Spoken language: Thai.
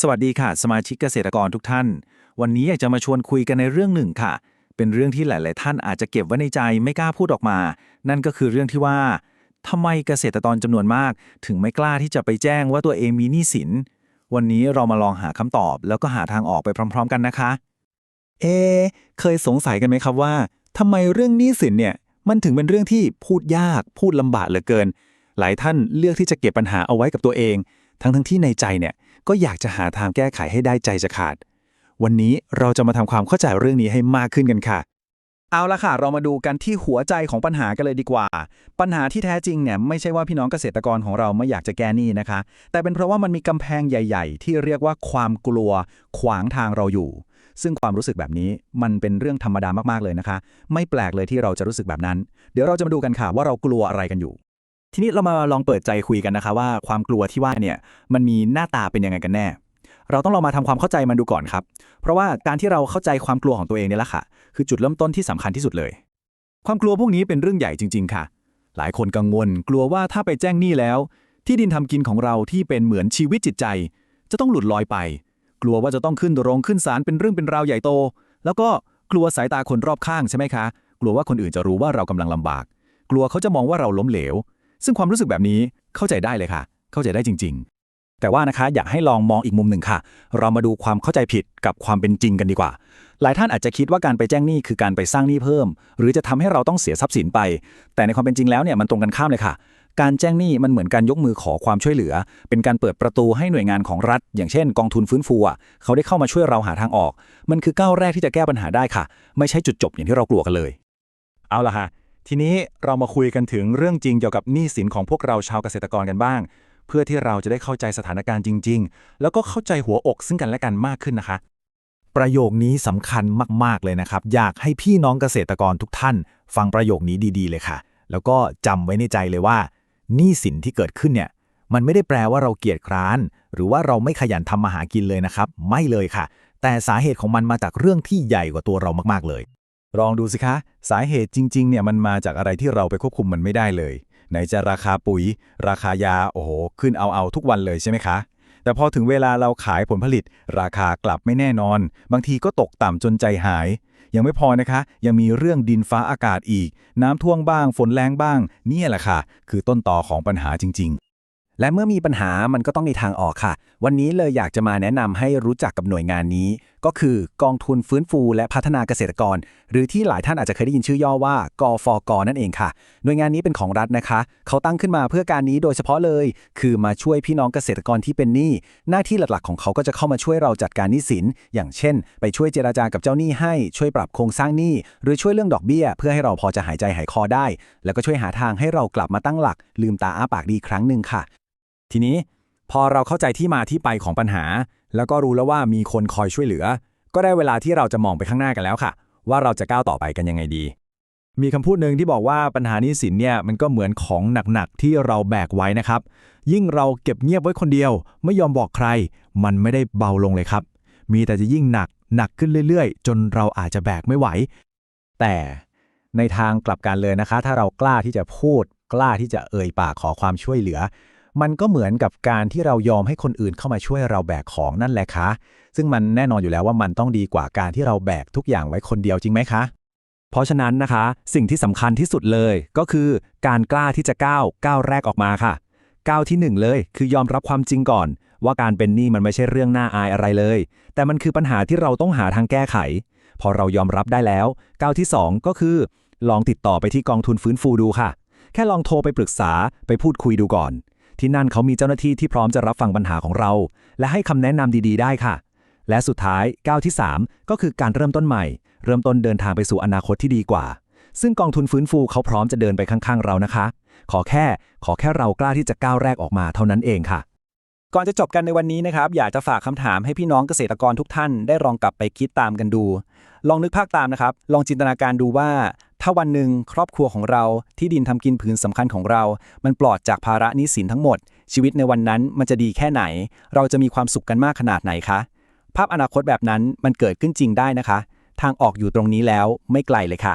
สวัสดีค่ะ สมาชิกเกษตรกรทุกท่าน วันนี้อยากจะมาชวนคุยกันในเรื่องหนึ่งค่ะ เป็นเรื่องที่หลาย ๆ ท่านอาจจะเก็บไว้ในใจไม่กล้าพูดออกมา นั่นก็คือเรื่องที่ว่าทำไมเกษตรกรจำนวนมาก ถึงไม่กล้าที่จะไปแจ้งว่าตัวเองมีหนี้สิน วันนี้เรามาลองหาคำตอบ แล้วก็หาทางออกไปพร้อม ๆ กันนะคะ เอ เคยสงสัยกันไหมครับว่าทำไมเรื่องหนี้สินเนี่ยมันถึงเป็นเรื่องที่พูดยากพูดลำบากเหลือเกิน หลายท่านเลือกที่จะเก็บปัญหาเอาไว้กับตัวเอง ทั้งทั้งที่ในใจเนี่ย ก็อยากจะหาทางแก้ไขให้ได้ใจจะขาด วันนี้เราจะมาทำความเข้าใจเรื่องนี้ให้มากขึ้นกันค่ะ เอาละค่ะ เรามาดูกันที่หัวใจของปัญหากันเลยดีกว่า ปัญหาที่แท้จริงเนี่ยไม่ใช่ว่าพี่น้องเกษตรกรของเราไม่อยากจะแก้หนี้นะคะ แต่เป็นเพราะว่ามันมีกำแพงใหญ่ ๆ ที่เรียกว่าความกลัวขวางทางเราอยู่ ซึ่งความรู้สึกแบบนี้มันเป็นเรื่องธรรมดามากๆเลยนะคะ ไม่แปลกเลยที่เราจะรู้สึกแบบนั้น เดี๋ยวเราจะมาดูกันค่ะว่าเรากลัวอะไรกันอยู่ ทีนี้เรามาลองเปิดใจคุยกันนะคะว่าความกลัวที่ว่าเนี่ยมันมีหน้าตาเป็นยังไงกันแน่ เราต้องลองมาทำความเข้าใจมันดูก่อนครับ เพราะว่าการที่เราเข้าใจความกลัวของตัวเองเนี่ยแหละค่ะ คือจุดเริ่มต้นที่สำคัญที่สุดเลย ความกลัวพวกนี้เป็นเรื่องใหญ่จริง ๆ ค่ะ หลายคนกังวล กลัวว่าถ้าไปแจ้งหนี้แล้ว ที่ดินทำกินของเราที่เป็นเหมือนชีวิตจิตใจ จะต้องหลุดลอยไป กลัวว่าจะต้องขึ้นโรงขึ้นศาลเป็นเรื่องเป็นราวใหญ่โต แล้วก็กลัวสายตาคนรอบข้างใช่ไหมคะ กลัวว่าคนอื่นจะรู้ว่าเรากำลังลำบาก กลัวเขาจะมองว่าเราล้มเหลว ซึ่งความรู้สึกแบบนี้เข้าใจได้เลยค่ะ เข้าใจได้จริง ๆ แต่ว่านะคะอยากให้ลองมองอีกมุมหนึ่งค่ะ เรามาดูความเข้าใจผิดกับความเป็นจริงกันดีกว่า หลายท่านอาจจะคิดว่าการไปแจ้งหนี้คือการไปสร้างหนี้เพิ่ม หรือจะทำให้เราต้องเสียทรัพย์สินไป แต่ในความเป็นจริงแล้วเนี่ยมันตรงกันข้ามเลยค่ะการแจ้งหนี้มันเหมือนการยกมือขอความช่วยเหลือ เป็นการเปิดประตูให้หน่วยงานของรัฐ อย่างเช่น กองทุนฟื้นฟูเขาได้เข้ามาช่วยเราหาทางออก มันคือก้าวแรกที่จะแก้ปัญหาได้ค่ะ ไม่ใช่จุดจบอย่างที่เรากลัวกันเลย เอาละค่ะ ทีนี้เรามาคุยกันถึงเรื่องจริงเกี่ยวกับหนี้สินของพวกเราชาวเกษตรกรกันบ้าง เพื่อที่เราจะได้เข้าใจสถานการณ์จริง ๆ แล้วก็เข้าใจหัวอกซึ่งกันและกันมากขึ้นนะคะ ประโยคนี้สำคัญมาก ๆ เลยนะครับ อยากให้พี่น้องเกษตรกรทุกท่าน ฟังประโยคนี้ดี ๆ เลยค่ะ แล้วก็จำไว้ในใจเลยว่าหนี้สินที่เกิดขึ้นเนี่ยมันไม่ได้แปลว่าเราเกียจคร้าน หรือว่าเราไม่ขยันทำมาหากินเลยนะครับ ไม่เลยค่ะ แต่สาเหตุของมันมาจากเรื่องที่ใหญ่กว่าตัวเรามากๆเลย ลองดูสิคะ สาเหตุจริงๆเนี่ยมันมาจากอะไรที่เราไปควบคุมมันไม่ได้เลย ไหนจะราคาปุ๋ย ราคายาโอ้โหขึ้นเอาเอาทุกวันเลยใช่ไหมคะ แต่พอถึงเวลาเราขายผลผลิต ราคากลับไม่แน่นอน บางทีก็ตกต่ำจนใจหาย ยังไม่พอนะคะ ยังมีเรื่องดินฟ้าอากาศอีก น้ำท่วงบ้างฝนแรงบ้าง เนี่ยแหละค่ะ คือต้นต่อของปัญหาจริง ๆ และเมื่อมีปัญหามันก็ต้องมีทางออกค่ะ วันนี้เลยอยากจะมาแนะนำให้รู้จักกับหน่วยงานนี้ ก็คือกองทุนฟื้นฟูและพัฒนาเกษตรกร หรือที่หลายท่านอาจจะเคยได้ยินชื่อย่อว่ากฟกนั่นเองค่ะ หน่วยงานนี้เป็นของรัฐนะคะ เขาตั้งขึ้นมาเพื่อการนี้โดยเฉพาะเลย คือมาช่วยพี่น้องเกษตรกรที่เป็นหนี้ หน้าที่หลักๆของเขาก็จะเข้ามาช่วยเราจัดการหนี้สิน อย่างเช่น ไปช่วยเจราจากับเจ้าหนี้ให้ ช่วยปรับโครงสร้างหนี้ หรือช่วยเรื่องดอกเบี้ย เพื่อให้เราพอจะหายใจหายคอได้ แล้วก็ช่วยหาทางให้เรากลับมาตั้งหลัก ลืมตาอ้าปากดีครั้งหนึ่งค่ะ ทีนี้พอเราเข้าใจที่มาที่ไปของปัญหา แล้วก็รู้แล้วว่ามีคนคอยช่วยเหลือ ก็ได้เวลาที่เราจะมองไปข้างหน้ากันแล้วค่ะ ว่าเราจะก้าวต่อไปกันยังไงดี มีคำพูดหนึ่งที่บอกว่าปัญหานี้สินเนี่ยมันก็เหมือนของหนักๆที่เราแบกไว้นะครับ ยิ่งเราเก็บเงียบไว้คนเดียว ไม่ยอมบอกใคร มันไม่ได้เบาลงเลยครับ มีแต่จะยิ่งหนักหนักขึ้นเรื่อยๆ จนเราอาจจะแบกไม่ไหว แต่ในทางกลับกันเลยนะคะ ถ้าเรากล้าที่จะพูด กล้าที่จะเอ่ยปากขอความช่วยเหลือ มันก็เหมือนกับการที่เรายอมให้คนอื่นเข้ามาช่วยเราแบกของนั่นแหละคะ ซึ่งมันแน่นอนอยู่แล้วว่ามันต้องดีกว่าการที่เราแบกทุกอย่างไว้คนเดียวจริงไหมคะ เพราะฉะนั้นนะคะ สิ่งที่สำคัญที่สุดเลยก็คือการกล้าที่จะก้าวก้าวแรกออกมาค่ะ ก้าวที่หนึ่งเลย คือยอมรับความจริงก่อน ว่าการเป็นหนี้มันไม่ใช่เรื่องน่าอายอะไรเลย แต่มันคือปัญหาที่เราต้องหาทางแก้ไข พอเรายอมรับได้แล้ว ก้าวที่สองก็คือ ลองติดต่อไปที่กองทุนฟื้นฟูดูค่ะ แค่ลองโทรไปปรึกษาไปพูดคุยดูก่อน ที่นั่นเขามีเจ้าหน้าที่ที่พร้อมจะรับฟังปัญหาของเรา และให้คำแนะนำดีๆ ได้ค่ะ และสุดท้ายก้าวที่ 3 ก็คือการเริ่มต้นใหม่ เริ่มต้นเดินทางไปสู่อนาคตที่ดีกว่า ซึ่งกองทุนฟื้นฟูเขาพร้อมจะเดินไปข้างๆ เรานะคะ ขอแค่ขอแค่เรากล้าที่จะก้าวแรกออกมาเท่านั้นเองค่ะ ก่อนจะจบกันในวันนี้นะครับ อยากจะฝากคำถามให้พี่น้องเกษตรกรทุกท่านได้ลองกลับไปคิดตามกันดู ลองนึกภาพตามนะครับ ลองจินตนาการดูว่า ถ้าวันหนึ่งครอบครัวของเราที่ดินทำกินผืนสำคัญของเรา มันปลอดจากภาระหนี้สินทั้งหมด ชีวิตในวันนั้นมันจะดีแค่ไหน เราจะมีความสุขกันมากขนาดไหนคะ ภาพอนาคตแบบนั้นมันเกิดขึ้นจริงได้นะคะ ทางออกอยู่ตรงนี้แล้วไม่ไกลเลยค่ะ